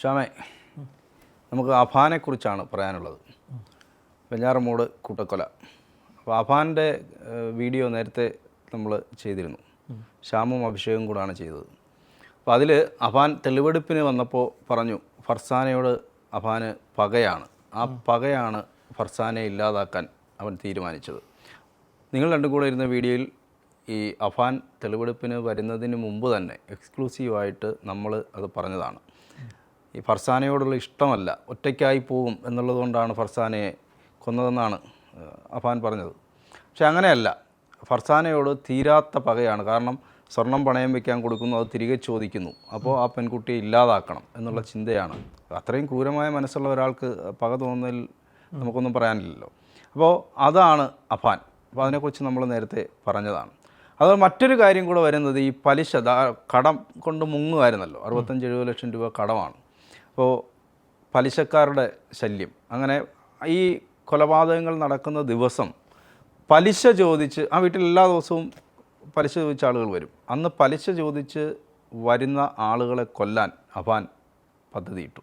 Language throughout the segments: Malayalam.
ഷാമേ നമുക്ക് അഫാനെക്കുറിച്ചാണ് പറയാനുള്ളത്. വെഞ്ഞാറമൂട് കൂട്ടക്കൊല. അപ്പോൾ അഫാന്റെ വീഡിയോ നേരത്തെ നമ്മൾ ചെയ്തിരുന്നു. ശ്യാമും അഭിഷേകും കൂടാണ് ചെയ്തത്. അപ്പോൾ അതിൽ അഫാൻ തെളിവെടുപ്പിന് വന്നപ്പോൾ പറഞ്ഞു ഫർസാനയോട് അഫാന് പകയാണ്. ആ പകയാണ് ഫർസാനെ ഇല്ലാതാക്കാൻ അവൻ തീരുമാനിച്ചത്. നിങ്ങൾ രണ്ടും കൂടെ ഇരുന്ന വീഡിയോയിൽ ഈ അഫാൻ തെളിവെടുപ്പിന് വരുന്നതിന് മുമ്പ് തന്നെ എക്സ്ക്ലൂസീവായിട്ട് നമ്മൾ അത് പറഞ്ഞതാണ്. ഈ ഫർസാനയോടുള്ള ഇഷ്ടമല്ല. ഒറ്റയ്ക്കായി പോകും എന്നുള്ളതുകൊണ്ടാണ് ഫർസാനയെ കൊന്നതെന്നാണ് അഫാൻ പറഞ്ഞത്. പക്ഷെ അങ്ങനെയല്ല. ഫർസാനയോട് തീരാത്ത പകയാണ്. കാരണം സ്വർണം പണയം വെക്കാൻ കൊടുക്കുന്നു അത് തിരികെ ചോദിക്കുന്നു. അപ്പോൾ ആ പെൺകുട്ടിയെ ഇല്ലാതാക്കണം എന്നുള്ള ചിന്തയാണ്. അത്രയും ക്രൂരമായ മനസ്സുള്ള ഒരാൾക്ക് പക തോന്നൽ നമുക്കൊന്നും പറയാനില്ലല്ലോ. അപ്പോൾ അതാണ് അഫാൻ. അപ്പോൾ അതിനെക്കുറിച്ച് നമ്മൾ നേരത്തെ പറഞ്ഞതാണ്. അത് മറ്റൊരു കാര്യം കൂടെ വരുന്നത് ഈ പലിശ കടം കൊണ്ട് മുങ്ങുമായിരുന്നല്ലോ. അറുപത്തഞ്ച് എഴുപത് ലക്ഷം രൂപ കടമാണ്. അപ്പോൾ പലിശക്കാരുടെ ശല്യം. അങ്ങനെ ഈ കൊലപാതകങ്ങൾ നടക്കുന്ന ദിവസം പലിശ ചോദിച്ച് ആ വീട്ടിൽ എല്ലാ ദിവസവും പലിശ ചോദിച്ച ആളുകൾ വരും. അന്ന് പലിശ ചോദിച്ച് വരുന്ന ആളുകളെ കൊല്ലാൻ അഫാൻ പദ്ധതിയിട്ടു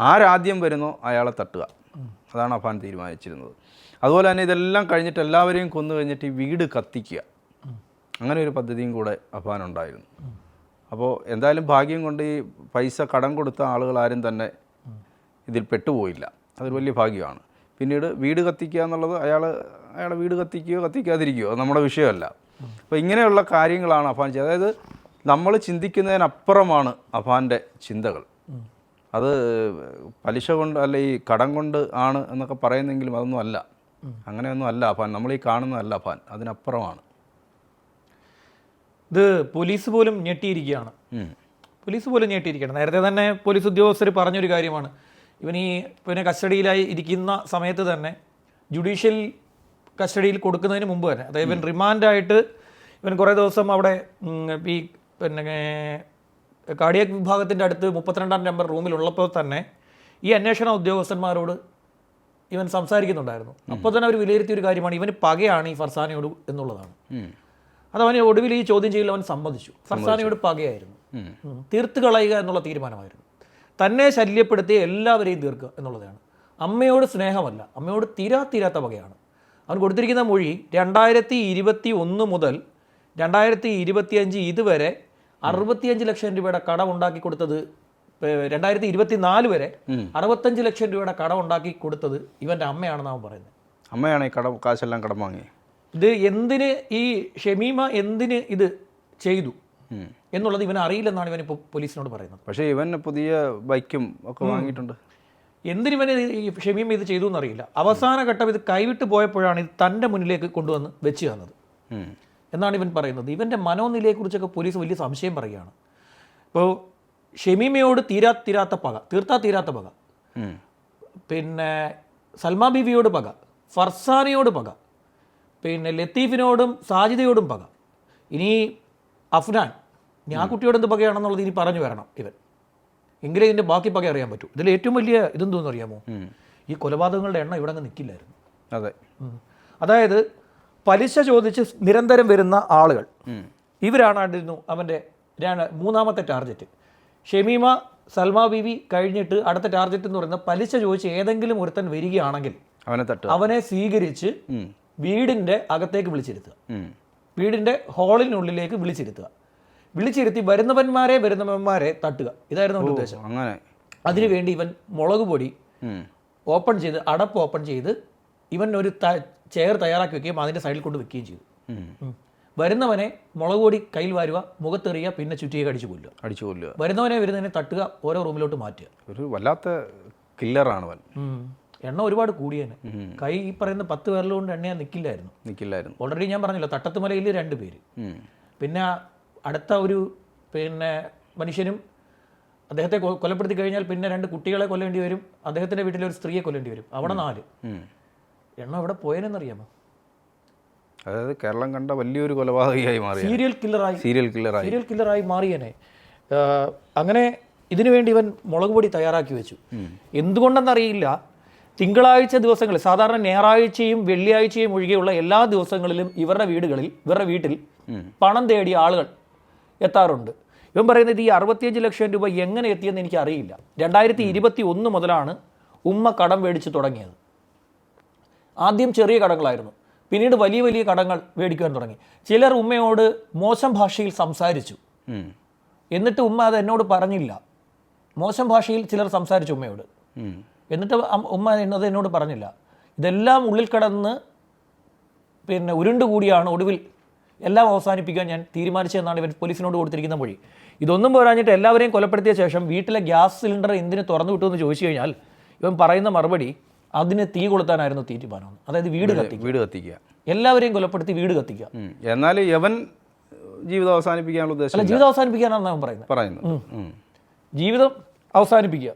ആരാദ്യം വരുന്നോ അയാളെ തട്ടുക. അതാണ് അഫാൻ തീരുമാനിച്ചിരുന്നത്. അതുപോലെ തന്നെ ഇതെല്ലാം കഴിഞ്ഞിട്ട് എല്ലാവരെയും കൊന്നു കഴിഞ്ഞിട്ട് ഈ വീട് കത്തിക്കുക. അങ്ങനെ ഒരു പദ്ധതിയും കൂടെ അഫാൻ ഉണ്ടായിരുന്നു. അപ്പോൾ എന്തായാലും ഭാഗ്യം കൊണ്ട് ഈ പൈസ കടം കൊടുത്ത ആളുകൾ ആരും തന്നെ ഇതിൽ പെട്ടുപോയില്ല. അതൊരു വലിയ ഭാഗ്യമാണ്. പിന്നീട് വീട് കത്തിക്കുക എന്നുള്ളത് അയാൾ അയാളെ വീട് കത്തിക്കുകയോ കത്തിക്കാതിരിക്കുകയോ അത് നമ്മുടെ വിഷയമല്ല. അപ്പോൾ ഇങ്ങനെയുള്ള കാര്യങ്ങളാണ് അഫാൻ ചെയ്യുന്നത് അതായത് നമ്മൾ ചിന്തിക്കുന്നതിനപ്പുറമാണ് അഫാന്റെ ചിന്തകൾ. അത് പലിശ കൊണ്ട് അല്ല ഈ കടം കൊണ്ട് ആണ് എന്നൊക്കെ പറയുന്നെങ്കിലും അതൊന്നും അല്ല. അങ്ങനെയൊന്നും അല്ല അഫാൻ. നമ്മൾ ഈ കാണുന്നതല്ല അഫാൻ. അതിനപ്പുറമാണ്. ഇത് പോലീസ് പോലും ഞെട്ടിയിരിക്കുകയാണ്. പോലീസ് പോലും ഞെട്ടിയിരിക്കുകയാണ്. നേരത്തെ തന്നെ പോലീസ് ഉദ്യോഗസ്ഥർ പറഞ്ഞൊരു കാര്യമാണ്. ഇവൻ ഈ പിന്നെ കസ്റ്റഡിയിലായി ഇരിക്കുന്ന സമയത്ത് തന്നെ ജുഡീഷ്യൽ കസ്റ്റഡിയിൽ കൊടുക്കുന്നതിന് മുമ്പ് തന്നെ അതായത് ഇവൻ റിമാൻഡായിട്ട് ഇവൻ കുറേ ദിവസം അവിടെ ഈ പിന്നെ കാർഡിയക് വിഭാഗത്തിന്റെ അടുത്ത് മുപ്പത്തിരണ്ടാം നമ്പർ റൂമിലുള്ളപ്പോൾ തന്നെ ഈ അന്വേഷണ ഉദ്യോഗസ്ഥന്മാരോട് ഇവൻ സംസാരിക്കുന്നുണ്ടായിരുന്നു. അപ്പോൾ തന്നെ അവർ വിലയിരുത്തിയ ഒരു കാര്യമാണ് ഇവന് പകയാണ് ഈ ഫർസാനയോട് എന്നുള്ളതാണ്. അത് അവനെ ഒടുവിൽ ഈ ചോദ്യം ചെയ്യൽ അവൻ സമ്മതിച്ചു. ഫർസാനയോട് പകയായിരുന്നു. തീർത്ത് കളയുക എന്നുള്ള തീരുമാനമായിരുന്നു. തന്നെ ശല്യപ്പെടുത്തിയ എല്ലാവരെയും തീർക്കുക എന്നുള്ളതാണ്. അമ്മയോട് സ്നേഹമല്ല അമ്മയോട് തീരാ തീരാത്ത വകയാണ്. അവൻ കൊടുത്തിരിക്കുന്ന മൊഴി രണ്ടായിരത്തി ഇരുപത്തി ഒന്ന് മുതൽ രണ്ടായിരത്തി ഇരുപത്തിയഞ്ച് ഇതുവരെ അറുപത്തിയഞ്ച് ലക്ഷം രൂപയുടെ കടം ഉണ്ടാക്കി കൊടുത്തത് രണ്ടായിരത്തി ഇരുപത്തി നാല് വരെ അറുപത്തഞ്ച് ലക്ഷം രൂപയുടെ കടം ഉണ്ടാക്കി കൊടുത്തത് ഇവന്റെ അമ്മയാണെന്നാണ് പറയുന്നത്. അമ്മയാണ് ഈ കടം കാശെല്ലാം കടം വാങ്ങി. ഇത് എന്തിന് ഈ ഷമീമ എന്തിന് ഇത് ചെയ്തു? എന്നുള്ളത് ഇവൻ അറിയില്ലെന്നാണ് ഇവൻ ഇപ്പോൾ പോലീസിനോട് പറയുന്നത്. പക്ഷേ ഇവൻ പുതിയ ബൈക്കും ഒക്കെ വാങ്ങിയിട്ടുണ്ട്. എന്തിന് ഇവന് ഈ ഷമീമ ഇത് ചെയ്തു എന്നറിയില്ല. അവസാന ഘട്ടം ഇത് കൈവിട്ട് പോയപ്പോഴാണ് ഇത് തന്റെ മുന്നിലേക്ക് കൊണ്ടുവന്ന് വെച്ച് തന്നത്. എന്നാണ് ഇവൻ പറയുന്നത്. ഇവന്റെ മനോനിലയെക്കുറിച്ചൊക്കെ പോലീസ് വലിയ സംശയം പറയുകയാണ്. ഇപ്പോൾ ഷമീമയോട് തീരാ തീരാത്ത പക തീർത്താ തീരാത്ത പക. പിന്നെ സൽമാ ബീവിയോട് പക ഫർസാനയോട് പക. പിന്നെ ലത്തീഫിനോടും സാജിദയോടും പക. ഇനി അഫ്നാൻ ഇനി ആ കുട്ടിയോട് എന്ത് പകയാണെന്നുള്ളത് ഇനി പറഞ്ഞു വരണം ഇവൻ. എങ്കിലേ ഇതിന്റെ ബാക്കി പക അറിയാൻ പറ്റൂ. ഇതിൽ ഏറ്റവും വലിയ ഇതെന്തോന്ന് അറിയാമോ? ഈ കൊലപാതകങ്ങളുടെ എണ്ണം ഇവിടെ അങ്ങ് നിൽക്കില്ലായിരുന്നു അതെ. അതായത് പലിശ ചോദിച്ച് നിരന്തരം വരുന്ന ആളുകൾ. ഇവരാണായിരുന്നു അവന്റെ മൂന്നാമത്തെ ടാർഗറ്റ് ഷെമീമ സൽമാ ബീവി കഴിഞ്ഞിട്ട് അടുത്ത ടാർഗറ്റ് എന്ന് പറയുന്നത് പലിശ ചോദിച്ച് ഏതെങ്കിലും ഒരുത്തൻ വരികയാണെങ്കിൽ അവനെ സ്വീകരിച്ച്. വീടിന്റെ അകത്തേക്ക് വിളിച്ചിരുത്തുക. വീടിന്റെ ഹോളിനുള്ളിലേക്ക് വിളിച്ചിരുത്തുക. വിളിച്ചിരുത്തി വരുന്നവന്മാരെ വരുന്നവന്മാരെ തട്ടുക. ഇതായിരുന്നു അവന്റെ ഉദ്ദേശം. അങ്ങനെ. അതിനുവേണ്ടി ഇവൻ മുളക് പൊടി ഓപ്പൺ ചെയ്ത് അടപ്പ് ഓപ്പൺ ചെയ്ത് ഇവൻ ഒരു ചെയർ തയ്യാറാക്കി വെക്കുകയും അതിന്റെ സൈഡിൽ കൊണ്ട് വെക്കുകയും ചെയ്തു. വരുന്നവനെ മുളക് പൊടി കയ്യിൽ വാരുക മുഖത്തെറിയുക പിന്നെ ചുറ്റിയെ അടിച്ചു കൊല്ലുക. അടിച്ചു കൊല്ലുക. വരുന്നവനെ വരുന്നതിനെ തട്ടുക ഓരോ റൂമിലോട്ട് മാറ്റുക. ഒരു വല്ലാത്ത കില്ലറാണ് എണ്ണ ഒരുപാട് കൂടിയേനെ. കൈ ഈ പറയുന്ന പത്ത് പേരിൽ കൊണ്ട് എണ്ണയാൻ നിൽക്കില്ലായിരുന്നു നിൽക്കില്ലായിരുന്നു ഓൾറെഡി ഞാൻ പറഞ്ഞല്ലോ തട്ടത്തുമലയിൽ രണ്ട് പേര്. പിന്നെ അടുത്ത ഒരു പിന്നെ മനുഷ്യനും അദ്ദേഹത്തെ കൊലപ്പെടുത്തി കഴിഞ്ഞാൽ പിന്നെ രണ്ട് കുട്ടികളെ കൊല്ലേണ്ടി വരും അദ്ദേഹത്തിന്റെ വീട്ടിലെ ഒരു സ്ത്രീയെ കൊല്ലേണ്ടി വരും. അവിടെ നാല്. എണ്ണ അവിടെ പോയനെന്നറിയാമോ അതായത് കേരളം കണ്ട വലിയൊരു കൊലപാതകയായി മാറി സീരിയൽ കില്ലറായി സീരിയൽ കില്ലറായി സീരിയൽ കില്ലറായി മാറിയനെ. അങ്ങനെ ഇതിനുവേണ്ടി ഇവൻ മുളക് പൊടി തയ്യാറാക്കി വെച്ചു. എന്തുകൊണ്ടെന്നറിയില്ല തിങ്കളാഴ്ച ദിവസങ്ങളിൽ സാധാരണ ഞായറാഴ്ചയും വെള്ളിയാഴ്ചയും ഒഴികെയുള്ള എല്ലാ ദിവസങ്ങളിലും ഇവരുടെ വീടുകളിൽ ഇവരുടെ വീട്ടിൽ പണം തേടിയ ആളുകൾ എത്താറുണ്ട്. ഇവൻ പറയുന്നത് ഈ അറുപത്തിയഞ്ച് ലക്ഷം രൂപ എങ്ങനെ എത്തിയെന്ന് എനിക്ക് അറിയില്ല രണ്ടായിരത്തി ഇരുപത്തി ഒന്ന് മുതലാണ് ഉമ്മ കടം മേടിച്ച് തുടങ്ങിയത്. ആദ്യം ചെറിയ കടങ്ങളായിരുന്നു. പിന്നീട് വലിയ വലിയ കടങ്ങൾ മേടിക്കുവാൻ തുടങ്ങി. ചിലർ ഉമ്മയോട് മോശം ഭാഷയിൽ സംസാരിച്ചു. എന്നിട്ട് ഉമ്മ അത് എന്നോട് പറഞ്ഞില്ല. മോശം ഭാഷയിൽ ചിലർ സംസാരിച്ചു ഉമ്മയോട്. എന്നിട്ട് ഉമ്മ എന്നത് എന്നോട് പറഞ്ഞില്ല. ഇതെല്ലാം ഉള്ളിൽ കടന്ന് പിന്നെ ഉരുണ്ടുകൂടിയാണ് ഒടുവിൽ എല്ലാം അവസാനിപ്പിക്കാൻ ഞാൻ തീരുമാനിച്ചതെന്നാണ് ഇവർ പോലീസിനോട് കൊടുത്തിരിക്കുന്ന മൊഴി. ഇതൊന്നും പോരാഞ്ഞിട്ട് എല്ലാവരെയും കൊലപ്പെടുത്തിയ ശേഷം വീട്ടിലെ ഗ്യാസ് സിലിണ്ടർ എന്തിന് തുറന്നു വിട്ടു എന്ന് ചോദിച്ചു കഴിഞ്ഞാൽ ഇവൻ പറയുന്ന മറുപടി അതിന് തീ കൊളുത്താനായിരുന്നു തീരുമാനം അതായത് വീട് കത്തിക്കുക. വീട് കത്തിക്കുക. എല്ലാവരെയും കൊലപ്പെടുത്തി വീട് കത്തിക്കുക. എന്നാൽ യവൻ ജീവിതം അവസാനിപ്പിക്കാനുള്ള ഉദ്ദേശം അല്ല ജീവിതം അവസാനിപ്പിക്കാനാണ് അവൻ പറയുന്നത്. പറയുന്നു ജീവിതം അവസാനിപ്പിക്കുക.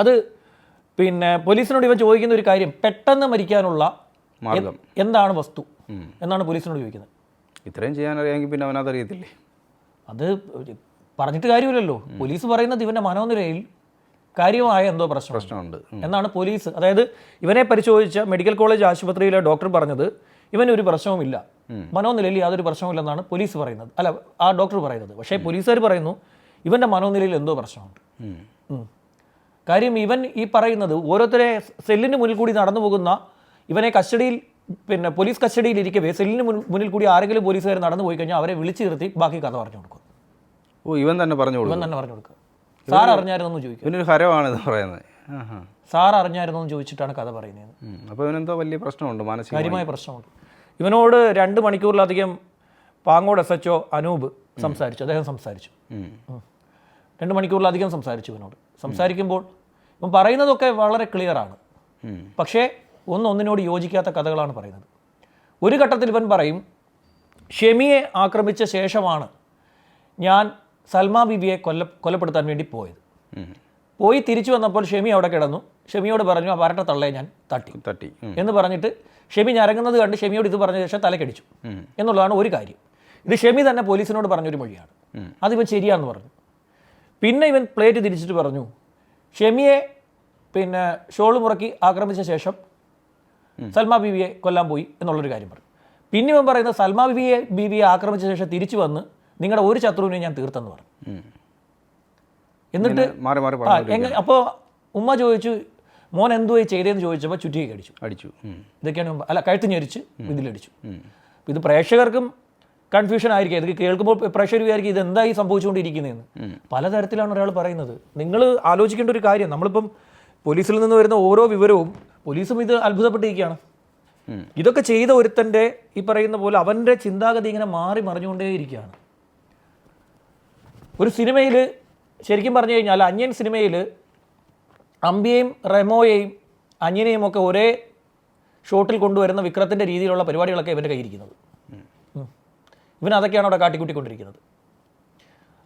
അത് പിന്നെ പോലീസിനോട് ഇവൻ ചോദിക്കുന്ന ഒരു കാര്യം പെട്ടെന്ന് മരിക്കാനുള്ള മാർഗം. എന്താണ് വസ്തു? എന്നാണ് പോലീസിനോട് ചോദിക്കുന്നത്. ഇത്രയും ചെയ്യാൻ അറിയാമെങ്കിൽ പിന്നെ അവനത് അറിയത്തില്ലേ? അത് പറഞ്ഞിട്ട് കാര്യമില്ലല്ലോ. പോലീസ് പറയുന്നത് ഇവന്റെ മനോനിരയിൽ കാര്യമായ എന്തോ പ്രശ്നം പ്രശ്നമുണ്ട്. എന്നാണ് പോലീസ് അതായത് ഇവനെ പരിശോധിച്ച മെഡിക്കൽ കോളേജ് ആശുപത്രിയിലെ ഡോക്ടർ പറഞ്ഞത് ഇവന് ഒരു പ്രശ്നവുമില്ല മനോനിലയിൽ യാതൊരു പ്രശ്നവുമില്ലെന്നാണ് പോലീസ് പറയുന്നത്. അല്ല ആ ഡോക്ടർ പറയുന്നത്. പക്ഷേ പോലീസുകാർ പറയുന്നു ഇവന്റെ മനോനിലയിൽ എന്തോ പ്രശ്നമുണ്ട്. കാര്യം ഇവൻ ഈ പറയുന്നത് ഓരോരുത്തരെ സെല്ലിന് മുന്നിൽ കൂടി നടന്നു പോകുന്ന ഇവനെ കസ്റ്റഡിയിൽ പിന്നെ പോലീസ് കസ്റ്റഡിയിൽ ഇരിക്കവേ സെല്ലിന് മുന്നിൽ കൂടി ആരെങ്കിലും പോലീസുകാർ നടന്നു പോയി കഴിഞ്ഞാൽ അവരെ വിളിച്ചു നിർത്തി ബാക്കി കഥ പറഞ്ഞു കൊടുക്കും. ഓ ഇവൻ തന്നെ പറഞ്ഞു ഇവൻ തന്നെ പറഞ്ഞു കൊടുക്കുക സാർ അറിഞ്ഞായിരുന്നു ചോദിക്കും. ഇവനൊരു ഹരമാണ് പറയുന്നത്. സാർ അറിഞ്ഞായിരുന്നു എന്ന് ചോദിച്ചിട്ടാണ് കഥ പറയുന്നത്. അപ്പോൾ ഇവനെന്തോ വലിയ പ്രശ്നമുണ്ട് മാനസിക കാര്യമായ പ്രശ്നമുണ്ട്. ഇവനോട് രണ്ട് മണിക്കൂറിലധികം പാങ്ങോട് എസ് എച്ച് അനൂപ് സംസാരിച്ചു. അദ്ദേഹം സംസാരിച്ചു. രണ്ട് മണിക്കൂറിലധികം സംസാരിച്ചു ഇവനോട്. സംസാരിക്കുമ്പോൾ ഇപ്പം പറയുന്നതൊക്കെ വളരെ ക്ലിയറാണ്. പക്ഷേ ഒന്നൊന്നിനോട് യോജിക്കാത്ത കഥകളാണ് പറയുന്നത്. ഒരു ഘട്ടത്തിൽ ഇവൻ പറയും ഷെമിയെ ആക്രമിച്ച ശേഷമാണ് ഞാൻ സൽമാ ബിബിയെ കൊല്ല കൊലപ്പെടുത്താൻ വേണ്ടി പോയത്. പോയി തിരിച്ചു വന്നപ്പോൾ ഷെമി അവിടെ കിടന്നു. ഷെമിയോട് പറഞ്ഞു ആ വരട്ട തള്ളയെ ഞാൻ തട്ടി. തട്ടി. എന്ന് പറഞ്ഞിട്ട് ഷെമി ഞരങ്ങുന്നത് കണ്ട് ഷെമിയോട് ഇത് പറഞ്ഞ ശേഷം തലക്കടിച്ചു. എന്നുള്ളതാണ് ഒരു കാര്യം. ഇത് ഷെമി തന്നെ പോലീസിനോട് പറഞ്ഞൊരു മൊഴിയാണ്. അതിപ്പോൾ ശരിയാണെന്ന് പറഞ്ഞു. പിന്നെ ഇവൻ പ്ലേറ്റ് തിരിച്ചിട്ട് പറഞ്ഞു ഷെമിയെ പിന്നെ ഷോൾ മുറക്കി ആക്രമിച്ച ശേഷം സൽമാ ബീവിയെ കൊല്ലാൻ പോയി എന്നുള്ളൊരു കാര്യം പറഞ്ഞു. പിന്നെ ഇവൻ പറയുന്നത് സൽമാ ബീവിയെ ബീവിയെ ആക്രമിച്ച ശേഷം തിരിച്ചു വന്ന് നിങ്ങളുടെ ഒരു ശത്രുവിനെ ഞാൻ തീർത്തെന്ന് പറഞ്ഞു. എന്നിട്ട് അപ്പോൾ ഉമ്മ ചോദിച്ചു മോൻ എന്തോ ചെയ്തതെന്ന് ചോദിച്ചപ്പോൾ ചുറ്റിക്ക് അടിച്ചു. അടിച്ചു. ഇതൊക്കെയാണ് അല്ല കഴുത്ത് ഞെരിച്ച് ഇതിലടിച്ചു. ഇത് പ്രേക്ഷകർക്കും കൺഫ്യൂഷൻ ആയിരിക്കും ഇത് കേൾക്കുമ്പോൾ പ്രഷർ വിചാരിക്കും ഇത് എന്തായി സംഭവിച്ചുകൊണ്ടിരിക്കുന്നതെന്ന്. പലതരത്തിലാണ് ഒരാൾ പറയുന്നത്. നിങ്ങൾ ആലോചിക്കേണ്ട ഒരു കാര്യം. നമ്മളിപ്പം പോലീസിൽ നിന്ന് വരുന്ന ഓരോ വിവരവും പോലീസും ഇത് അത്ഭുതപ്പെട്ടിരിക്കുകയാണ്. ഇതൊക്കെ ചെയ്ത ഒരുത്തന്റെ ഈ പറയുന്ന പോലെ അവന്റെ ചിന്താഗതി ഇങ്ങനെ മാറി മറിഞ്ഞുകൊണ്ടേയിരിക്കുകയാണ്. ഒരു സിനിമയിൽ ശരിക്കും പറഞ്ഞു കഴിഞ്ഞാൽ അന്യൻ സിനിമയിൽ അമ്പിയെയും റെമോയെയും അന്യനെയും ഒക്കെ ഒരേ ഷോട്ടിൽ കൊണ്ടുവരുന്ന വിക്രത്തിന്റെ രീതിയിലുള്ള പരിപാടികളൊക്കെ ഇവന്റെ കയ്യിരിക്കുന്നത്. ഇവൻ അതൊക്കെയാണ് അവിടെ കാട്ടിക്കൂട്ടിക്കൊണ്ടിരിക്കുന്നത്.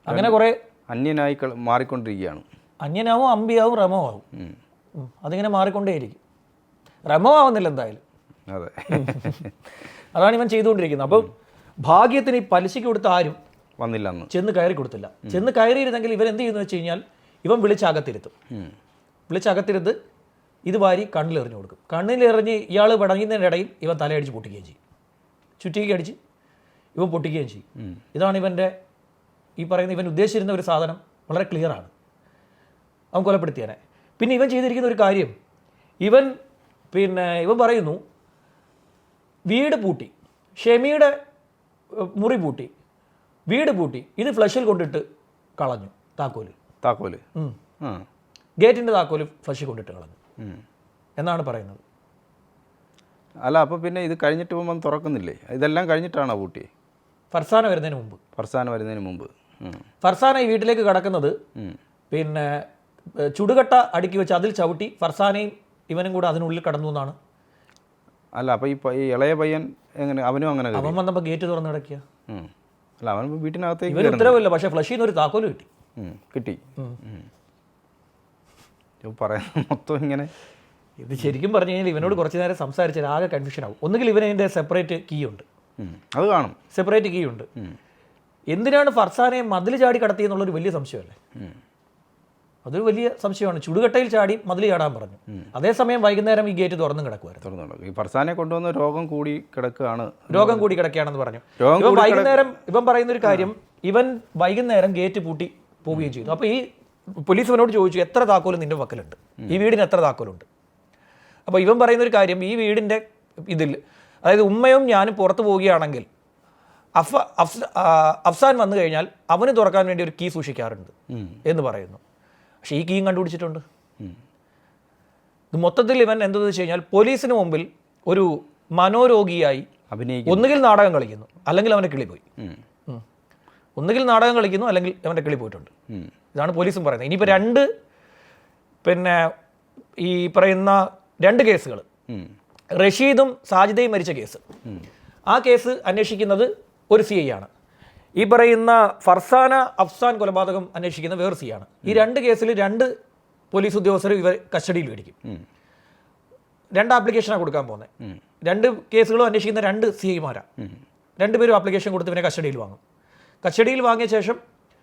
അങ്ങനെ കുറേ അന്യനായി മാറിക്കൊണ്ടിരിക്കുകയാണ്. അന്യനാവും അമ്പിയാവും റമോ ആവും. അതിങ്ങനെ മാറിക്കൊണ്ടേയിരിക്കും. റമോ ആവുന്നില്ല എന്തായാലും. അതെ. അതാണ് ഇവൻ ചെയ്തുകൊണ്ടിരിക്കുന്നത്. അപ്പം ഭാഗ്യത്തിന് ഈ പലിശയ്ക്ക് കൊടുത്ത ആരും വന്നില്ല ചെന്ന് കയറി കൊടുത്തില്ല. ചെന്ന് കയറിയിരുന്നെങ്കിൽ ഇവൻ എന്ത് ചെയ്യുന്നു വെച്ച് കഴിഞ്ഞാൽ ഇവൻ വിളിച്ചകത്തിരുത്തും. വിളിച്ചകത്തിരുത്ത് ഇത് വാരി കണ്ണിലെറിഞ്ഞു കൊടുക്കും. കണ്ണിലെറിഞ്ഞ് ഇയാൾ പടങ്ങുന്നതിന്റെ ഇടയിൽ ഇവൻ തലയടിച്ച് പൊട്ടിക്കുകയും ചെയ്യും. ചുറ്റിക്ക് അടിച്ച് ഇവൻ പൊട്ടിക്കുകയും ചെയ്യും. ഇതാണ് ഇവന്റെ ഈ പറയുന്ന ഇവൻ ഉദ്ദേശിച്ചിരുന്ന ഒരു സാധനം വളരെ ക്ലിയറാണ് അവൻ കൊലപ്പെടുത്തിയനെ. പിന്നെ ഇവൻ ചെയ്തിരിക്കുന്ന ഒരു കാര്യം ഇവൻ പിന്നെ ഇവൻ പറയുന്നു വീട് പൂട്ടി ഷെമിയുടെ മുറി പൂട്ടി വീട് പൂട്ടി ഇത് ഫ്ലഷിൽ കൊണ്ടിട്ട് കളഞ്ഞു താക്കോൽ. താക്കോൽ. ഗേറ്റിന്റെ താക്കോൽ ഫ്ലഷിൽ കൊണ്ടിട്ട് കളഞ്ഞു. എന്നാണ് പറയുന്നത്. അല്ല അപ്പോൾ പിന്നെ ഇത് കഴിഞ്ഞിട്ട് പോകുമ്പോൾ തുറക്കുന്നില്ലേ? ഇതെല്ലാം കഴിഞ്ഞിട്ടാണോ പൂട്ടി ഫർസാന വരുന്നതിന് മുമ്പ്. ഫർസാന വരുന്നതിന് മുമ്പ്. ഫർസാന ഈ വീട്ടിലേക്ക് കടക്കുന്നത് പിന്നെ ചുടുകട്ട അടുക്കി വെച്ച് അതിൽ ചവിട്ടി ഫർസാനയും ഇവനും കൂടെ അതിനുള്ളിൽ കടന്നു എന്നാണ്. അല്ല അപ്പോൾ ഈ ഇളയ പയ്യൻ എങ്ങനെ അവനും അങ്ങനെ അവൻ വന്നപ്പോൾ ഗേറ്റ് തുറന്നു കിടക്കുക അല്ല അവൻ വീട്ടിനകത്തേക്ക് ഇവർ. ഉത്തരവില്ല പക്ഷേ ഫ്ലഷിൽ നിന്ന് ഒരു താക്കോൽ കിട്ടി. കിട്ടി. പറയുന്നത് മൊത്തം ഇങ്ങനെ ഇത് ശരിക്കും പറഞ്ഞു കഴിഞ്ഞാൽ ഇവനോട് കുറച്ച് നേരം സംസാരിച്ചാൽ ആകെ കൺഫ്യൂഷൻ ആവും. ഒന്നുകിൽ ഇവനതിന്റെ സെപ്പറേറ്റ് കീ ഉണ്ട്. അത് കാണും. സെപ്പറേറ്റ് കീ ഉണ്ട് എന്തിനാണ് ഫർസാനെ മതിൽ ചാടി കടത്തിയെന്നുള്ളൊരു വലിയ സംശയമല്ലേ? അതൊരു വലിയ സംശയമാണ്. ചുടുകട്ടയിൽ ചാടി മതിൽ ചാടാൻ പറഞ്ഞു. അതേസമയം വൈകുന്നേരം ഈ ഗേറ്റ് തുറന്നും കിടക്കുമായിരുന്നു തുറന്നു കിടക്കുവായിരുന്നു ഈ ഫർസാനെ കൊണ്ടുവന്ന രോഗം കൂടി കിടക്കുകയാണ് രോഗം കൂടി കിടക്കുകയാണെന്ന് പറഞ്ഞു. വൈകുന്നേരം ഇവൻ പറയുന്ന ഒരു കാര്യം ഇവൻ വൈകുന്നേരം ഗേറ്റ് പൂട്ടി പോവുകയും ചെയ്തു. അപ്പോൾ ഈ പോലീസ് ഇവനോട് ചോദിച്ചു എത്ര താക്കോലും നിന്റെ വക്കലുണ്ട് ഈ വീടിന് എത്ര താക്കോലുണ്ട്? അപ്പോൾ ഇവൻ പറയുന്ന ഒരു കാര്യം ഈ വീടിന്റെ ഇതിൽ അതായത് ഉമ്മയും ഞാനും പുറത്തു പോവുകയാണെങ്കിൽ അഫ അഫ് അഫ്സാൻ വന്നു കഴിഞ്ഞാൽ അവന് തുറക്കാൻ വേണ്ടി ഒരു കീ സൂക്ഷിക്കാറുണ്ട് എന്ന് പറയുന്നു. പക്ഷേ ഈ കീയും കണ്ടുപിടിച്ചിട്ടുണ്ട്. ഇത് മൊത്തത്തിൽ ഇവൻ എന്തെന്ന് വെച്ച് കഴിഞ്ഞാൽ പോലീസിന് മുമ്പിൽ ഒരു മനോരോഗിയായി അഭിനയിക്കും ഒന്നുകിൽ നാടകം കളിക്കുന്നു അല്ലെങ്കിൽ അവന്റെ കിളി പോയി. ഒന്നുകിൽ നാടകം കളിക്കുന്നു അല്ലെങ്കിൽ അവന്റെ കിളി പോയിട്ടുണ്ട്. ഇതാണ് പോലീസും പറയുന്നത്. ഇനിയിപ്പോൾ രണ്ട് പിന്നെ ഈ പറയുന്ന രണ്ട് കേസുകൾ. റഷീദും സാജിദയും മരിച്ച കേസ്. ആ കേസ് അന്വേഷിക്കുന്നത് ഒരു സി ഐ ആണ്. ഈ പറയുന്ന ഫർസാന അഫ്സാൻ കൊലപാതകം അന്വേഷിക്കുന്ന വേറെ സി ആണ്. ഈ രണ്ട് കേസിൽ രണ്ട് പോലീസ് ഉദ്യോഗസ്ഥർ ഇവർ കസ്റ്റഡിയിൽ മേടിക്കും രണ്ട് ആപ്ലിക്കേഷനാണ് കൊടുക്കാൻ പോകുന്നത്. രണ്ട് കേസുകളും അന്വേഷിക്കുന്ന രണ്ട് സി ഐമാരാണ് രണ്ടുപേരും ആപ്ലിക്കേഷൻ കൊടുത്ത് ഇവനെ കസ്റ്റഡിയിൽ വാങ്ങും. കസ്റ്റഡിയിൽ വാങ്ങിയ ശേഷം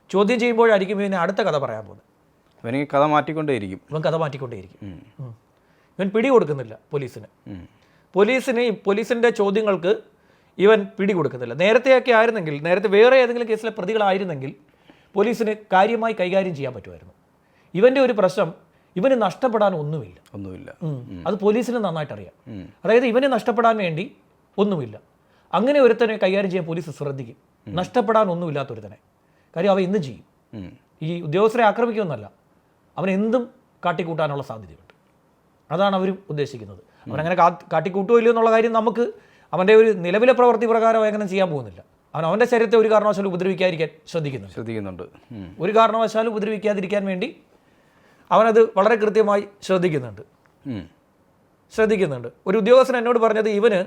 ചോദ്യം ചെയ്യുമ്പോഴായിരിക്കും ഇവനെ അടുത്ത കഥ പറയാൻ പോകുന്നത്. ഇവന് കഥ മാറ്റിക്കൊണ്ടേയിരിക്കും. ഇവൻ കഥ മാറ്റിക്കൊണ്ടേയിരിക്കും. ഇവൻ പിടി കൊടുക്കുന്നില്ല പോലീസിന്. പോലീസിന് പോലീസിന്റെ ചോദ്യങ്ങൾക്ക് ഇവൻ പിടി കൊടുക്കുന്നില്ല നേരത്തെയൊക്കെ ആയിരുന്നെങ്കിൽ നേരത്തെ വേറെ ഏതെങ്കിലും കേസിലെ പ്രതികളായിരുന്നെങ്കിൽ പോലീസിന് കാര്യമായി കൈകാര്യം ചെയ്യാൻ പറ്റുമായിരുന്നു. ഇവന്റെ ഒരു പ്രശ്നം ഇവന് നഷ്ടപ്പെടാൻ ഒന്നുമില്ല. ഒന്നുമില്ല. അത് പോലീസിന് നന്നായിട്ട് അറിയാം. അതായത് ഇവനെ നഷ്ടപ്പെടാൻ വേണ്ടി ഒന്നുമില്ല. അങ്ങനെ ഒരുത്തനെ കൈകാര്യം ചെയ്യാൻ പോലീസ് ശ്രദ്ധിക്കും. നഷ്ടപ്പെടാൻ ഒന്നുമില്ലാത്ത ഒരുത്തനെ കാര്യം അവ ഇന്നും ചെയ്യും. ഈ ഉദ്യോഗസ്ഥരെ ആക്രമിക്കുമെന്നല്ല. അവൻ എന്തും കാട്ടിക്കൂട്ടാനുള്ള സാധ്യതയുണ്ട്. അതാണ് അവർ ഉദ്ദേശിക്കുന്നത്. അവനങ്ങനെ കാ കാട്ടിക്കൂട്ടുമോ ഇല്ലയോ എന്നുള്ള കാര്യം നമുക്ക് അവന്റെ ഒരു നിലവിലെ പ്രവൃത്തി പ്രകാരം അങ്ങനെ ചെയ്യാൻ പോകുന്നില്ല. അവൻ അവന്റെ ശരീരത്തെ ഒരു കാരണവശാലും ഉപദ്രവിക്കാതിരിക്കാൻ ശ്രദ്ധിക്കുന്നു ശ്രദ്ധിക്കുന്നുണ്ട്. ഒരു കാരണവശാലും ഉപദ്രവിക്കാതിരിക്കാൻ വേണ്ടി അവനത് വളരെ കൃത്യമായി ശ്രദ്ധിക്കുന്നുണ്ട്. ശ്രദ്ധിക്കുന്നുണ്ട്. ഒരു ഉദ്യോഗസ്ഥൻ എന്നോട് പറഞ്ഞത് ഇവന്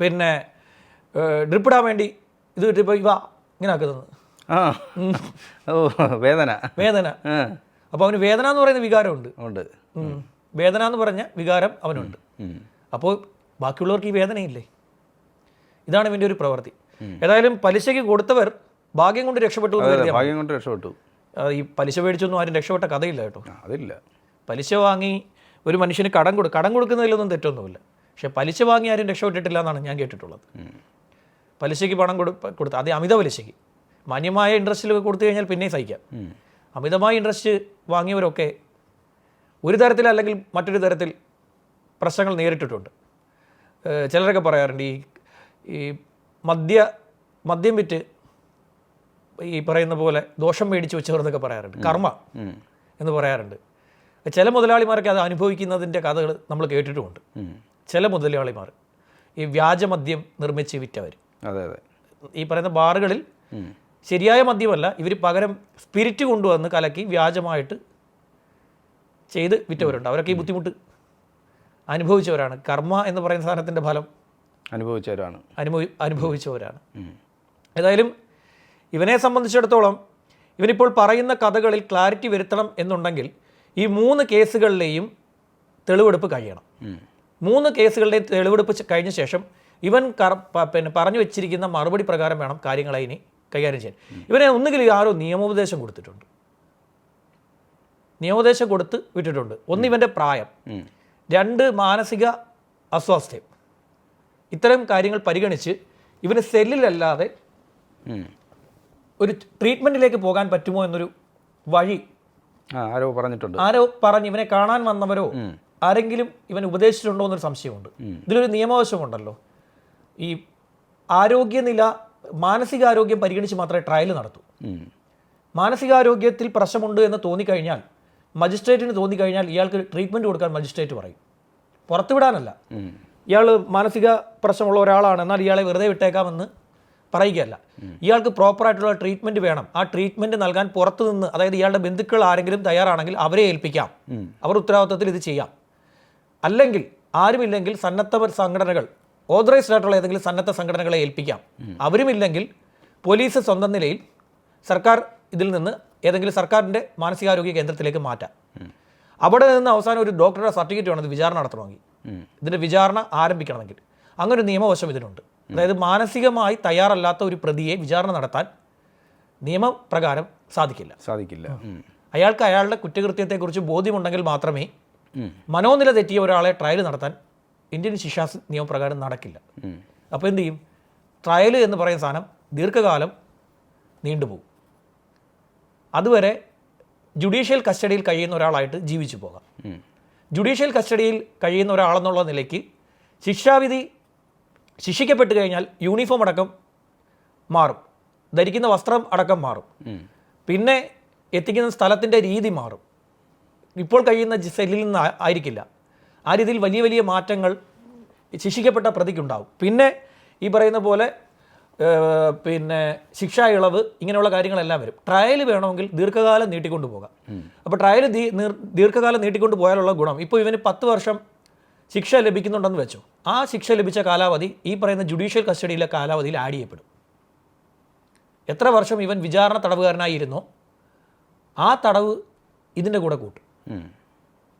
പിന്നെ ഡ്രിപ്പിടാൻ വേണ്ടി ഇത് ഇപ്പോൾ ഇവ ഇങ്ങനെ ആക്കുന്നത്. വേദന. വേദന. അപ്പോൾ അവന് വേദന എന്ന് പറയുന്ന വികാരമുണ്ട്. ഉണ്ട്. വേദന എന്ന് പറഞ്ഞ വികാരം അവനുണ്ട്. അപ്പോൾ ബാക്കിയുള്ളവർക്ക് ഈ വേദനയില്ലേ? ഇതാണ് ഇവന്റെ ഒരു പ്രവൃത്തി. ഏതായാലും പലിശയ്ക്ക് കൊടുത്തവർ ഭാഗ്യം കൊണ്ട് രക്ഷപ്പെട്ടു ഭാഗ്യം കൊണ്ട് രക്ഷപ്പെട്ടു. ഈ പലിശ മേടിച്ചൊന്നും ആരും രക്ഷപ്പെട്ട കഥയില്ല കേട്ടോ. അതില്ല. പലിശ വാങ്ങി ഒരു മനുഷ്യന് കടം കൊടു കടം കൊടുക്കുന്നതിലൊന്നും തെറ്റൊന്നുമില്ല. പക്ഷെ പലിശ വാങ്ങി ആരും രക്ഷപ്പെട്ടിട്ടില്ല എന്നാണ് ഞാൻ കേട്ടിട്ടുള്ളത്. പലിശയ്ക്ക് പണം കൊടു കൊടുത്ത അത് അമിത പലിശയ്ക്ക്. മാന്യമായ ഇൻട്രസ്റ്റിൽ കൊടുത്തു കഴിഞ്ഞാൽ പിന്നെയും സഹിക്കാം. അമിതമായ ഇൻട്രസ്റ്റ് വാങ്ങിയവരൊക്കെ ഒരു തരത്തിൽ അല്ലെങ്കിൽ മറ്റൊരു തരത്തിൽ പ്രശ്നങ്ങൾ നേരിട്ടിട്ടുണ്ട്. ചിലരൊക്കെ പറയാറുണ്ട് ഈ ഈ മദ്യ മദ്യം വിറ്റ് ഈ പറയുന്ന പോലെ ദോഷം മേടിച്ച് വെച്ചവർന്നൊക്കെ പറയാറുണ്ട്. കർമ്മ എന്ന് പറയാറുണ്ട്. ചില മുതലാളിമാരൊക്കെ അത് അനുഭവിക്കുന്നതിന്റെ കഥകൾ നമ്മൾ കേട്ടിട്ടുമുണ്ട്. ചില മുതലാളിമാർ ഈ വ്യാജമദ്യം നിർമ്മിച്ച് വിറ്റവർ. അതെ അതെ. ഈ പറയുന്ന ബാറുകളിൽ. ശരിയായ മദ്യമല്ല ഇവർ പകരം സ്പിരിറ്റ് കൊണ്ടുവന്ന് കലക്കി വ്യാജമായിട്ട് ചെയ്ത് വിറ്റവരുണ്ട്. അവരൊക്കെ ഈ ബുദ്ധിമുട്ട് അനുഭവിച്ചവരാണ്. കർമ്മ എന്ന് പറയുന്ന സാധനത്തിന്റെ ഫലം അനുഭവിച്ചവരാണ്. അനുഭവി അനുഭവിച്ചവരാണ്. ഏതായാലും ഇവനെ സംബന്ധിച്ചിടത്തോളം ഇവനിപ്പോൾ പറയുന്ന കഥകളിൽ ക്ലാരിറ്റി വരുത്തണം എന്നുണ്ടെങ്കിൽ ഈ മൂന്ന് കേസുകളിലെയും തെളിവെടുപ്പ് കഴിയണം. മൂന്ന് കേസുകളുടെയും തെളിവെടുപ്പ് കഴിഞ്ഞ ശേഷം ഇവൻ പിന്നെ പറഞ്ഞു വെച്ചിരിക്കുന്ന മറുപടി പ്രകാരം വേണം കാര്യങ്ങളെ ഇനി കൈകാര്യം ചെയ്യാൻ. ഇവനെ ഒന്നുകിൽ ആരോ നിയമോപദേശം കൊടുത്തിട്ടുണ്ട്. നിയമോപദേശം കൊടുത്ത് വിട്ടിട്ടുണ്ട്. ഒന്ന് ഇവന്റെ പ്രായം. രണ്ട് മാനസിക അസ്വാസ്ഥ്യം. ഇത്തരം കാര്യങ്ങൾ പരിഗണിച്ച് ഇവന് സെല്ലിലല്ലാതെ. ഒരു ട്രീറ്റ്മെന്റിലേക്ക് പോകാൻ പറ്റുമോ എന്നൊരു വഴി ആരോ പറഞ്ഞിട്ടുണ്ട്. ആരോ പറഞ്ഞ് ഇവനെ കാണാൻ വന്നവരോ ആരെങ്കിലും ഇവൻ ഉപദേശിച്ചിട്ടുണ്ടോ എന്നൊരു സംശയമുണ്ട്. ഇതിലൊരു നിയമവശമുണ്ടല്ലോ. ഈ ആരോഗ്യനില മാനസികാരോഗ്യം പരിഗണിച്ച് മാത്രമേ ട്രയൽ നടത്തൂ. മാനസികാരോഗ്യത്തിൽ പ്രശ്നമുണ്ട് എന്ന് തോന്നിക്കഴിഞ്ഞാൽ മജിസ്ട്രേറ്റിന് തോന്നിക്കഴിഞ്ഞാൽ ഇയാൾക്ക് ട്രീറ്റ്മെന്റ് കൊടുക്കാൻ മജിസ്ട്രേറ്റ് പറയും. പുറത്തുവിടാനല്ല. ഇയാൾ മാനസിക പ്രശ്നമുള്ള ഒരാളാണ്. എന്നാൽ ഇയാളെ വെറുതെ വിട്ടേക്കാമെന്ന് പറയുകയല്ല. ഇയാൾക്ക് പ്രോപ്പറായിട്ടുള്ള ട്രീറ്റ്മെന്റ് വേണം. ആ ട്രീറ്റ്മെന്റ് നൽകാൻ പുറത്തു നിന്ന് അതായത് ഇയാളുടെ ബന്ധുക്കൾ ആരെങ്കിലും തയ്യാറാണെങ്കിൽ അവരെ ഏൽപ്പിക്കാം. അവർ ഉത്തരവാദിത്വത്തിൽ ഇത് ചെയ്യാം. അല്ലെങ്കിൽ ആരുമില്ലെങ്കിൽ സന്നദ്ധ സംഘടനകൾ ഓതറൈസ്ഡ് ആയിട്ടുള്ള ഏതെങ്കിലും സന്നദ്ധ സംഘടനകളെ ഏൽപ്പിക്കാം. അവരുമില്ലെങ്കിൽ പോലീസ് സ്വന്തം നിലയിൽ സർക്കാർ ഇതിൽ നിന്ന് ഏതെങ്കിലും സർക്കാരിന്റെ മാനസികാരോഗ്യ കേന്ദ്രത്തിലേക്ക് മാറ്റാം. അവിടെ നിന്ന് അവസാനം ഒരു ഡോക്ടറുടെ സർട്ടിഫിക്കറ്റ് വേണം ഇത് വിചാരണ നടത്തണമെങ്കിൽ. ഇതിന്റെ വിചാരണ ആരംഭിക്കണമെങ്കിൽ. അങ്ങനെ ഒരു നിയമവശം ഇതിനുണ്ട്. അതായത് മാനസികമായി തയ്യാറല്ലാത്ത ഒരു പ്രതിയെ വിചാരണ നടത്താൻ നിയമപ്രകാരം സാധിക്കില്ല. സാധിക്കില്ല. അയാൾക്ക് അയാളുടെ കുറ്റകൃത്യത്തെക്കുറിച്ച് ബോധ്യമുണ്ടെങ്കിൽ മാത്രമേ. മനോനില തെറ്റിയ ഒരാളെ ട്രയൽ നടത്താൻ ഇന്ത്യൻ ശിക്ഷാ നിയമപ്രകാരം നടക്കില്ല. അപ്പോൾ എന്ത് ചെയ്യും? ട്രയൽ എന്ന് പറയുന്ന സാധനം ദീർഘകാലം നീണ്ടുപോകും. അതുവരെ ജുഡീഷ്യൽ കസ്റ്റഡിയിൽ കഴിയുന്ന ഒരാളായിട്ട് ജീവിച്ചു പോകാം. ജുഡീഷ്യൽ കസ്റ്റഡിയിൽ കഴിയുന്ന ഒരാളെന്നുള്ള നിലയ്ക്ക് ശിക്ഷാവിധി ശിക്ഷിക്കപ്പെട്ട് കഴിഞ്ഞാൽ യൂണിഫോം അടക്കം മാറും. ധരിക്കുന്ന വസ്ത്രം അടക്കം മാറും. പിന്നെ എത്തിക്കുന്ന സ്ഥലത്തിന്റെ രീതി മാറും. ഇപ്പോൾ കഴിയുന്ന സെല്ലിൽ നിന്ന് ആയിരിക്കില്ല. ആ രീതിയിൽ വലിയ വലിയ മാറ്റങ്ങൾ ശിക്ഷിക്കപ്പെട്ട പ്രതിക്കുണ്ടാവും. പിന്നെ ഈ പറയുന്ന പോലെ പിന്നെ ശിക്ഷാ ഇളവ് ഇങ്ങനെയുള്ള കാര്യങ്ങളെല്ലാം വരും. ട്രയൽ വേണമെങ്കിൽ ദീർഘകാലം നീട്ടിക്കൊണ്ട് പോകാം. അപ്പോൾ ട്രയൽ ദീർഘകാലം നീട്ടിക്കൊണ്ട് പോയാലുള്ള ഗുണം. ഇപ്പോൾ ഇവന് പത്ത് വർഷം ശിക്ഷ ലഭിക്കുന്നുണ്ടെന്ന് വെച്ചു. ആ ശിക്ഷ ലഭിച്ച കാലാവധി ഈ പറയുന്ന ജുഡീഷ്യൽ കസ്റ്റഡിയിലെ കാലാവധിയിൽ ആഡ് ചെയ്യപ്പെടും. എത്ര വർഷം ഇവൻ വിചാരണ തടവുകാരനായിരുന്നോ ആ തടവ് ഇതിന്റെ കൂടെ കൂട്ടും.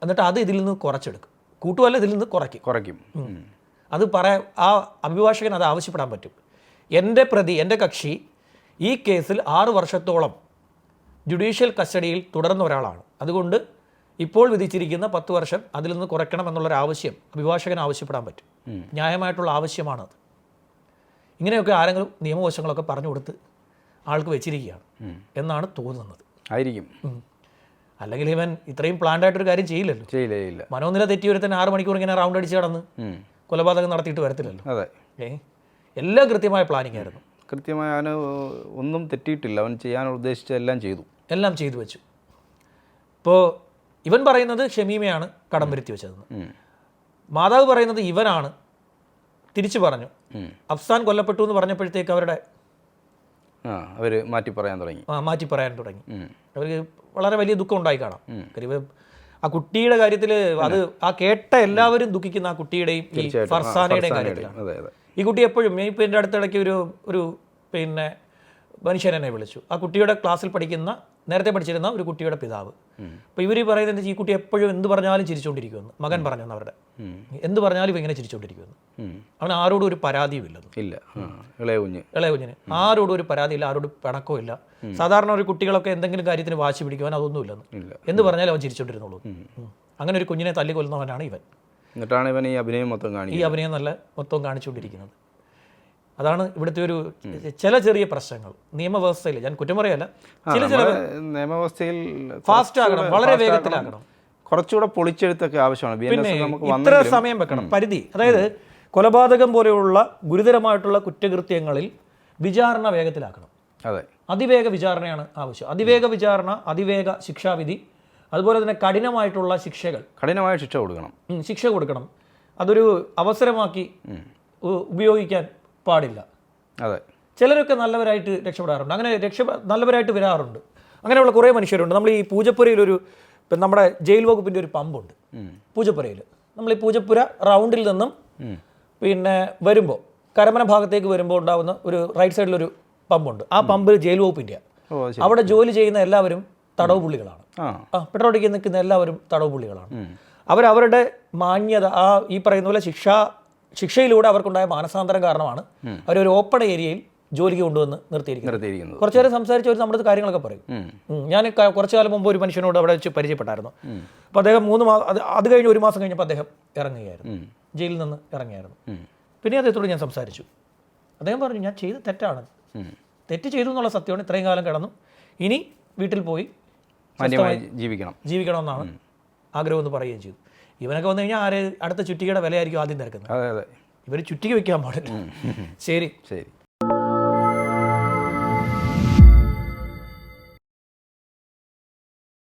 എന്നിട്ട് അത് ഇതിൽ നിന്ന് കുറച്ചെടുക്കും. കൂട്ടുമല്ല ഇതിൽ നിന്ന് കുറയ്ക്കും. കുറയ്ക്കും. അത് പറയാൻ ആ അഭിഭാഷകൻ അത് ആവശ്യപ്പെടാൻ പറ്റും. എന്റെ പ്രതി എന്റെ കക്ഷി ഈ കേസിൽ ആറ് വർഷത്തോളം ജുഡീഷ്യൽ കസ്റ്റഡിയിൽ തുടർന്ന ഒരാളാണ്. അതുകൊണ്ട് ഇപ്പോൾ വിധിച്ചിരിക്കുന്ന പത്ത് വർഷം അതിൽ നിന്ന് കുറയ്ക്കണം എന്നുള്ളൊരു ആവശ്യം അഭിഭാഷകൻ ആവശ്യപ്പെടാൻ പറ്റും. ന്യായമായിട്ടുള്ള ആവശ്യമാണത് ഇങ്ങനെയൊക്കെ ആരെങ്കിലും നിയമവശങ്ങളൊക്കെ പറഞ്ഞു കൊടുത്ത് ആൾക്ക് വെച്ചിരിക്കുകയാണ് എന്നാണ് തോന്നുന്നത്. ആയിരിക്കും. അല്ലെങ്കിൽ ഇവൻ ഇത്രയും പ്ലാൻഡ് ആയിട്ടൊരു കാര്യം ചെയ്യില്ലല്ലോ. ചെയ്യില്ല മനോനില തെറ്റി തെറ്റിയൊരുത്തൻ ആറ് മണിക്കൂർ ഇങ്ങനെ റൗണ്ട് അടിച്ച് കടന്ന് കൊലപാതകം നടത്തിയിട്ട് വരത്തില്ലല്ലോ. അതെ. ഏ? എല്ലാം കൃത്യമായ പ്ലാനിങ് ആയിരുന്നു. കൃത്യമായി അവന് ഒന്നും തെറ്റിയിട്ടില്ല. അവൻ ചെയ്യാൻ ഉദ്ദേശിച്ച എല്ലാം ചെയ്തു. എല്ലാം ചെയ്തു വെച്ചു. ഇപ്പോൾ ഇവൻ പറയുന്നത് ഷമീമയാണ് കടം വരുത്തി വെച്ചതെന്ന്. മാതാവ് പറയുന്നത് ഇവനാണ്. തിരിച്ചു പറഞ്ഞു. അഫ്സാൻ കൊല്ലപ്പെട്ടു എന്ന് പറഞ്ഞപ്പോഴത്തേക്ക് അവരുടെ അവർ മാറ്റി പറയാൻ തുടങ്ങി. ആ, മാറ്റി പറയാൻ തുടങ്ങി. അവർക്ക് വളരെ വലിയ ദുഃഖം ഉണ്ടായി കാണാം. കാര്യം ആ കുട്ടിയുടെ കാര്യത്തിൽ അത് ആ കേട്ട എല്ലാവരും ദുഃഖിക്കുന്ന ആ കുട്ടിയുടെയും ഈ ഫർസാനയുടെയും. കാര്യത്തിലാണ്. ഈ കുട്ടി എപ്പോഴും ഇപ്പോൾ എന്റെ അടുത്തിടയ്ക്ക് ഒരു ഒരു പിന്നെ മനുഷ്യൻ എന്നെ വിളിച്ചു. ആ കുട്ടിയുടെ ക്ലാസ്സിൽ പഠിക്കുന്ന നേരത്തെ പഠിച്ചിരുന്ന ഒരു കുട്ടിയുടെ പിതാവ്. അപ്പോൾ ഇവർ പറയുന്നത് ഈ കുട്ടി എപ്പോഴും എന്ത് പറഞ്ഞാലും ചിരിച്ചുകൊണ്ടിരിക്കുമെന്ന് മകൻ പറഞ്ഞു അവരുടെ. എന്ത് പറഞ്ഞാലും ഇങ്ങനെ ചിരിച്ചുകൊണ്ടിരിക്കുമെന്ന് അവൻ ആരോടും ഒരു പരാതിയും ഇല്ലെന്ന് ഇല്ല. ഇളയകുഞ്ഞ് ഇളയ കുഞ്ഞ്. ഇളയ കുഞ്ഞിന്. ആരോടും ഒരു പരാതിയില്ല ആരോടും പിണക്കവും ഇല്ല. സാധാരണ ഒരു കുട്ടികളൊക്കെ എന്തെങ്കിലും കാര്യത്തിന് വാശി പിടിക്കുവാൻ അതൊന്നുമില്ലെന്ന് എന്ത് പറഞ്ഞാലും അവൻ ചിരിച്ചോണ്ടിരുന്നുള്ളൂ ഉം. അങ്ങനെ ഒരു കുഞ്ഞിനെ തല്ലിക്കൊല്ലുന്നവനാണ് ഇവൻ. എന്നിട്ടാണ് ഇവൻ ഈ അഭിനയം മൊത്തം ഈ അഭിനയം നല്ല മൊത്തം കാണിച്ചുകൊണ്ടിരിക്കുന്നത്. അതാണ് ഇവിടുത്തെ ഒരു ചില ചെറിയ പ്രശ്നങ്ങൾ. നിയമവ്യവസ്ഥയിൽ ഞാൻ കുറ്റം പറയല്ല. ചില ചില നിയമവ്യവസ്ഥയിൽ ഫാസ്റ്റ് ആകണം വളരെ വേഗത്തിലാകണം. കുറച്ചുകൂടെ പൊളിച്ചെഴുത്തൊക്കെ ആവശ്യമാണ്. പിന്നെ ഇത്ര സമയം വെക്കണം. പരിധി അതായത് കൊലപാതകം പോലെയുള്ള ഗുരുതരമായിട്ടുള്ള കുറ്റകൃത്യങ്ങളിൽ വിചാരണ വേഗത്തിലാക്കണം. അതെ. അതിവേഗ വിചാരണയാണ് ആവശ്യം. അതിവേഗ വിചാരണ അതിവേഗ ശിക്ഷാവിധി അതുപോലെ തന്നെ കഠിനമായിട്ടുള്ള ശിക്ഷകൾ. കഠിനമായ ശിക്ഷ കൊടുക്കണം. ശിക്ഷ കൊടുക്കണം. അതൊരു അവസരമാക്കി ഉപയോഗിക്കാൻ പാടില്ല. അതെ. ചിലരൊക്കെ നല്ലവരായിട്ട് രക്ഷപ്പെടാറുണ്ട്. അങ്ങനെ രക്ഷ നല്ലവരായിട്ട് വരാറുണ്ട്. അങ്ങനെയുള്ള കുറേ മനുഷ്യരുണ്ട്. നമ്മൾ ഈ പൂജപ്പുരയിലൊരു ഇപ്പം നമ്മുടെ ജയിൽ വകുപ്പിന്റെ ഒരു പമ്പുണ്ട്. പൂജപ്പുരയിൽ. നമ്മൾ ഈ പൂജപ്പുര റൗണ്ടിൽ നിന്നും പിന്നെ വരുമ്പോൾ കരമന ഭാഗത്തേക്ക് വരുമ്പോൾ ഉണ്ടാകുന്ന ഒരു റൈറ്റ് സൈഡിലൊരു പമ്പുണ്ട്. ആ പമ്പ് ജയിൽ വകുപ്പിന്റെ ഓ അവിടെ ജോലി ചെയ്യുന്ന എല്ലാവരും തടവ് പുള്ളികളാണ് ആ. പെട്രോൾ അടിക്കാൻ നിൽക്കുന്ന എല്ലാവരും തടവ് പുള്ളികളാണ് അവരവരുടെ മാന്യത ആ ഈ പറയുന്ന പോലെ ശിക്ഷ ശിക്ഷയിലൂടെ അവർക്കുണ്ടായ മാനസാന്തരം കാരണമാണ് അവരൊരു ഓപ്പൺ ഏരിയയിൽ ജോലിക്ക് കൊണ്ടുവന്ന് നിർത്തിയിരിക്കുന്നത്. കുറച്ചു നേരം സംസാരിച്ച് അവർ നമ്മുടെ കാര്യങ്ങളൊക്കെ പറയും. ഞാൻ കുറച്ചു കാലം മുമ്പ് ഒരു മനുഷ്യനോട് അവിടെ വെച്ച് പരിചയപ്പെട്ടായിരുന്നു. അപ്പോൾ അദ്ദേഹം മൂന്ന് മാസം അത് അത് കഴിഞ്ഞ് ഒരു മാസം കഴിഞ്ഞപ്പോൾ അദ്ദേഹം ഇറങ്ങുകയായിരുന്നു. ജയിലിൽ നിന്ന് ഇറങ്ങിയായിരുന്നു പിന്നെ അദ്ദേഹത്തോട് ഞാൻ സംസാരിച്ചു. അദ്ദേഹം പറഞ്ഞു ഞാൻ ചെയ്ത് തെറ്റാണ്. തെറ്റ് ചെയ്തു എന്നുള്ള സത്യമാണ് ഇത്രയും കാലം കിടന്നു. ഇനി വീട്ടിൽ പോയി മാന്യമായി ജീവിക്കണം. ജീവിക്കണമെന്നാണ് ആഗ്രഹം എന്ന് പറയുകയും ചെയ്തു. ഇവനൊക്കെ വന്നു കഴിഞ്ഞാൽ ആരെ അടുത്ത ചുറ്റികയുടെ വിലയായിരിക്കും ആദ്യം തിരക്കുന്നത്. അതെ അതെ. ഇവർ ചുറ്റിക വെക്കാൻ പാടില്ല. ശരി. ശരി.